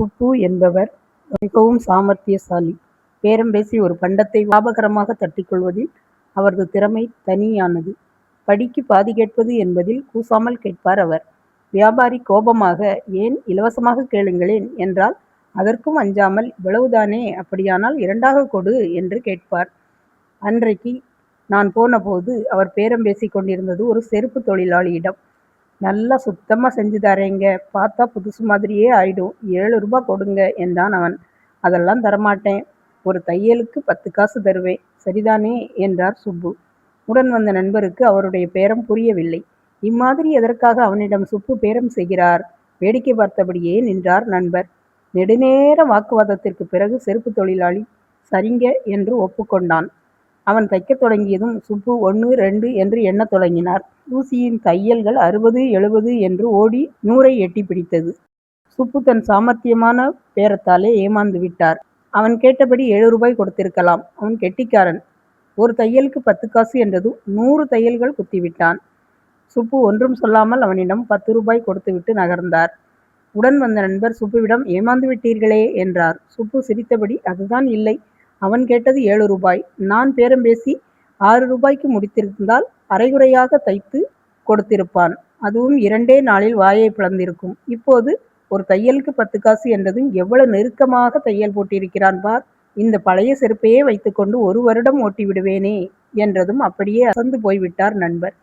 சுப்பு என்பவர் மிகவும் சாமர்த்தியசாலி. பேரம் பேசி ஒரு பண்டத்தை லாபகரமாக தட்டிக்கொள்வதில் அவரது திறமை தனியானது. படிக்கு பாதி கேட்பது என்பதில் கூசாமல் கேட்பார் அவர். வியாபாரி கோபமாக ஏன் இலவசமாக கேளுங்களேன் என்றால் அதற்கும் அஞ்சாமல் இவ்வளவுதானே அப்படியானால் இரண்டாக கொடு என்று கேட்பார். அன்றைக்கு நான் போனபோது அவர் பேரம் பேசி கொண்டிருந்தது ஒரு செருப்பு தொழிலாளியிடம். நல்லா சுத்தமாக செஞ்சு தரேங்க பார்த்தா புதுசு மாதிரியே ஆயிடும் ஏழு ரூபா கொடுங்க என்றான் அவன். அதெல்லாம் தரமாட்டேன். ஒரு தையலுக்கு பத்து காசு தருவேன். சரிதானே என்றார் சுப்பு. உடன் வந்த நண்பருக்கு அவருடைய பேரம் புரியவில்லை. இம்மாதிரி எதற்காக அவனிடம் சுப்பு பேரம் செய்கிறார்? வேடிக்கை பார்த்தபடியே நின்றார் நண்பர். நெடுநேர வாக்குவாதத்திற்குப் பிறகு செருப்பு தொழிலாளி சரிங்க என்று ஒப்புக்கொண்டான் அவன் தைக்கத் தொடங்கியதும் சுப்பு ஒன்று ரெண்டு என்று எண்ணத் தொடங்கினார். ஊசியின் தையல்கள் அறுபது எழுபது என்று ஓடி நூறை எட்டி பிடித்தது. சுப்பு தன் சாமர்த்தியமான பேரத்தாலே ஏமாந்து விட்டார். அவன் கேட்டபடி ஏழு ரூபாய் கொடுத்திருக்கலாம். அவன் கெட்டிக்காரன். ஒரு தையலுக்கு பத்து காசு என்றதும் நூறு தையல்கள் குத்திவிட்டான். சுப்பு ஒன்றும் சொல்லாமல் அவனிடம் பத்து ரூபாய் கொடுத்துவிட்டு நகர்ந்தார். உடன் வந்த நண்பர் சுப்புவிடம் ஏமாந்து விட்டீர்களே என்றார். சுப்பு சிரித்தபடி அதுதான் இல்லை. அவன் கேட்டது ஏழு ரூபாய். நான் பேரம் பேசி ஆறு ரூபாய்க்கு முடித்திருந்தால் அரைகுறையாக தைத்து கொடுத்திருப்பான். அதுவும் இரண்டே நாளில் வாயை பிளந்திருக்கும். இப்போது ஒரு தையலுக்கு பத்து காசு என்றதும் எவ்வளவு நெருக்கமாக தையல் போட்டிருக்கிறான் பார். இந்த பழைய செருப்பையே வைத்துக்கொண்டு ஒரு வருடம் ஓட்டி விடுவேனே என்றதும் அப்படியே அசந்து போய்விட்டார் நண்பர்.